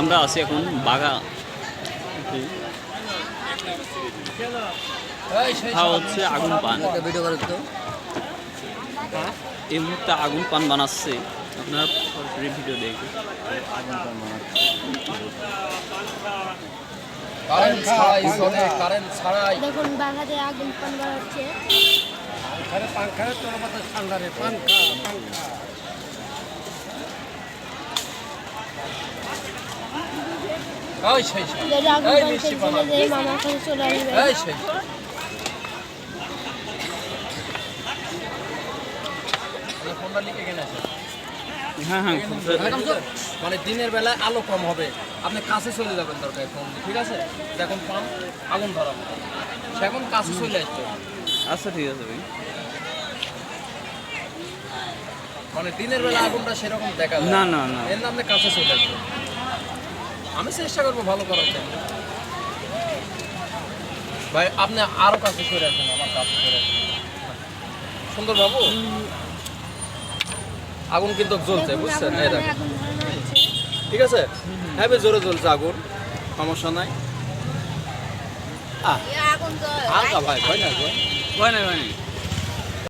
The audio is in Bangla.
আমরা আছি এখন বাগা খাওয়া হচ্ছে আগুন পান। তো। এই মুহূর্তে আগুন পান বানাচ্ছে। আপনার সরাসরি ভিডিও দেখুন কারেন্ট ছাড়াই চলে দেখুন বাঘাতে আগুন পান আগুন খেতে চলে বানাবো। যাই মামার কাছে চলে আসবে এই সেই এই ফোনটা লিখে কেন আছে হ্যাঁ হ্যাঁ একদম তো মানে দিনের বেলায় আলো কম হবে। আপনি কাছে চলে যাবেন দরকার ফোন। ঠিক আছে? দেখুন পান আগুন ধরাবো সে এখন কাছে চলে আসবে আচ্ছা ঠিক আছে ভাই। মানে দিনের বেলা আগুনটা সেরকম দেখা না না না। এর আপনি কাছে চলে আসবে আমি চেষ্টা করব ভালো করার জন্য। ভাই আপনি আরও কাছে সরে আসেন আমার কাছে সরে আসেন। সুন্দর বাবু? আগুন কিন্তু জ্বলছে বুঝছেন? এই দেখেন। ঠিক আছে? হ্যাঁ জোরে জ্বলছে আগুন সমস্যা নাই। আহ। আগুন জ্বল হালকা ভাই ভয় না গো। হয় না হয় না